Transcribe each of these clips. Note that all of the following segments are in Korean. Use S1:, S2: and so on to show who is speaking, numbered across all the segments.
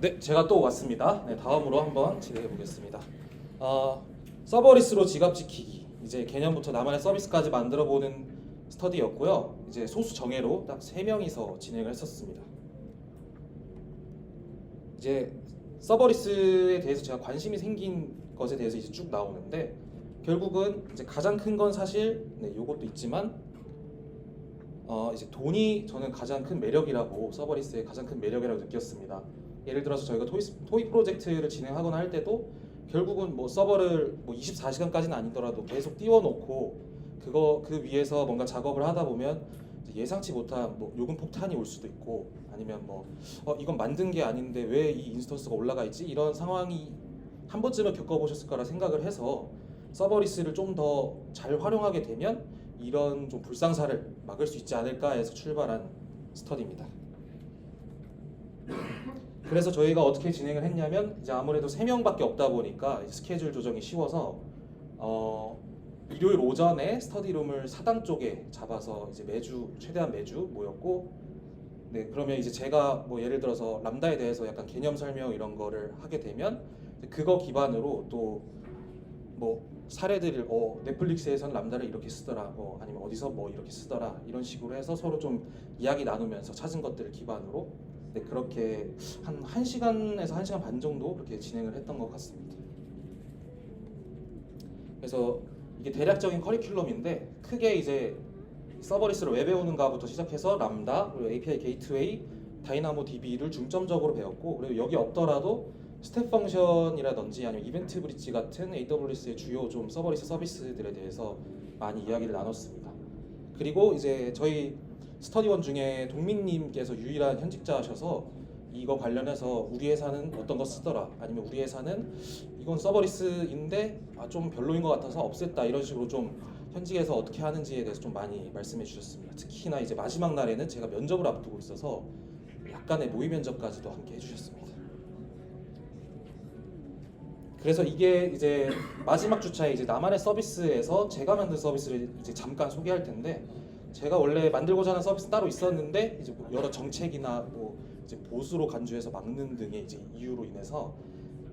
S1: 네, 제가 또 왔습니다. 네, 다음으로 한번 진행해 보겠습니다. 어, 서버리스로 지갑 지키기. 이제 개념부터 나만의 서비스까지 만들어 보는 스터디였고요. 이제 소수 정예로 딱세 명이서 진행을 했었습니다. 이제 서버리스에 대해서 제가 관심이 생긴 것에 대해서 이제 쭉 나오는데 결국은 이제 가장 큰 건 사실 네, 요것도 있지만 어 이제 돈이 저는 가장 큰 매력이라고 서버리스의 가장 큰 매력이라고 느꼈습니다. 예를 들어서 저희가 토이, 토이 프로젝트를 진행하거나 할 때도 결국은 뭐 서버를 뭐 24시간까지는 아니더라도 계속 띄워놓고 그거 그 위에서 뭔가 작업을 하다 보면 예상치 못한 뭐 요금 폭탄이 올 수도 있고 아니면 뭐 어, 이건 만든 게 아닌데 왜 이 인스턴스가 올라가 있지 이런 상황이 한 번쯤은 겪어보셨을 거라 생각을 해서 서버리스를 좀 더 잘 활용하게 되면 이런 좀 불상사를 막을 수 있지 않을까 해서 출발한 스터디입니다. 그래서 저희가 어떻게 진행을 했냐면 이제 아무래도 세 명밖에 없다 보니까 스케줄 조정이 쉬워서 어, 일요일 오전에 스터디룸을 사당 쪽에 잡아서 이제 매주 최대한 매주 모였고 네 그러면 이제 제가 뭐 예를 들어서 람다에 대해서 약간 개념 설명 이런 거를 하게 되면 그거 기반으로 또 뭐 사례들을 어 넷플릭스에선 람다를 이렇게 쓰더라 뭐 아니면 어디서 뭐 이렇게 쓰더라 이런 식으로 해서 서로 좀 이야기 나누면서 찾은 것들을 기반으로 네 그렇게 한 1시간에서 1시간 반 정도 그렇게 진행을 했던 것 같습니다. 그래서 이게 대략적인 커리큘럼인데 크게 이제 서버리스를 왜 배우는가부터 시작해서 람다 그리고 API 게이트웨이 다이나모 DB를 중점적으로 배웠고 그리고 여기 없더라도 스텝 펑션이라든지 아니면 이벤트 브릿지 같은 AWS의 주요 좀 서버리스 서비스들에 대해서 많이 이야기를 나눴습니다. 그리고 이제 저희 스터디원 중에 동민님께서 유일한 현직자셔서 이거 관련해서 우리 회사는 어떤 거 쓰더라 아니면 우리 회사는 이건 서버리스인데 아, 좀 별로인 것 같아서 없앴다 이런 식으로 좀 현직에서 어떻게 하는지에 대해서 좀 많이 말씀해 주셨습니다. 특히나 이제 마지막 날에는 제가 면접을 앞두고 있어서 약간의 모의 면접까지도 함께 해주셨습니다. 그래서 이게 이제 마지막 주차에 이제 나만의 서비스에서 제가 만든 서비스를 이제 잠깐 소개할 텐데 제가 원래 만들고자 하는 서비스 따로 있었는데 이제 뭐 여러 정책이나 뭐 이제 보수로 간주해서 막는 등의 이제 이유로 인해서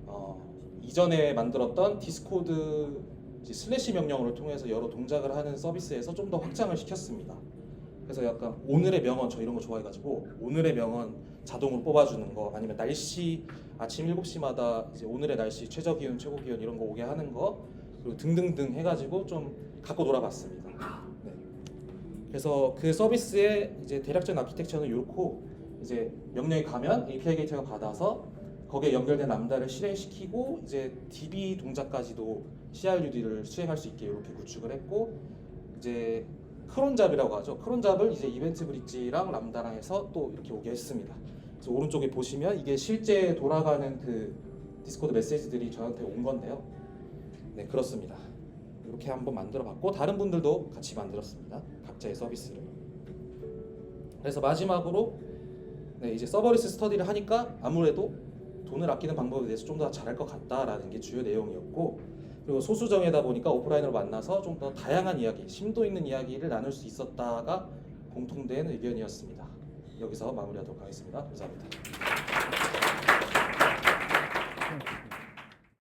S1: 어, 이전에 만들었던 디스코드 슬래시 명령어를 통해서 여러 동작을 하는 서비스에서 좀 더 확장을 시켰습니다. 그래서 약간 오늘의 명언 저 이런 거 좋아해가지고 오늘의 명언 자동으로 뽑아주는 거 아니면 날씨 아침 7시마다 이제 오늘의 날씨 최저 기온 최고 기온 이런 거 오게 하는 거 그리고 등등등 해가지고 좀 갖고 놀아봤습니다. 네. 그래서 그 서비스의 이제 대략적인 아키텍처는 이렇고 이제 명령이 가면 API 게이트가 받아서 거기에 연결된 람다를 실행시키고 이제 DB 동작까지도 CRUD를 수행할 수 있게 이렇게 구축을 했고 이제 크론잡이라고 하죠. 크론잡을 이제 이벤트 브릿지랑 람다랑 해서 또 이렇게 오게 했습니다. 그래서 오른쪽에 보시면 이게 실제 돌아가는 그 디스코드 메시지들이 저한테 온 건데요. 네 그렇습니다. 이렇게 한번 만들어 봤고 다른 분들도 같이 만들었습니다. 각자의 서비스를. 그래서 마지막으로 네, 이제 서버리스 스터디를 하니까 아무래도 돈을 아끼는 방법에 대해서 좀 더 잘할 것 같다라는 게 주요 내용이었고 그리고 소수정이다 보니까 오프라인으로 만나서 좀 더 다양한 이야기, 심도 있는 이야기를 나눌 수 있었다가 공통된 의견이었습니다. 여기서 마무리하도록 하겠습니다. 감사합니다.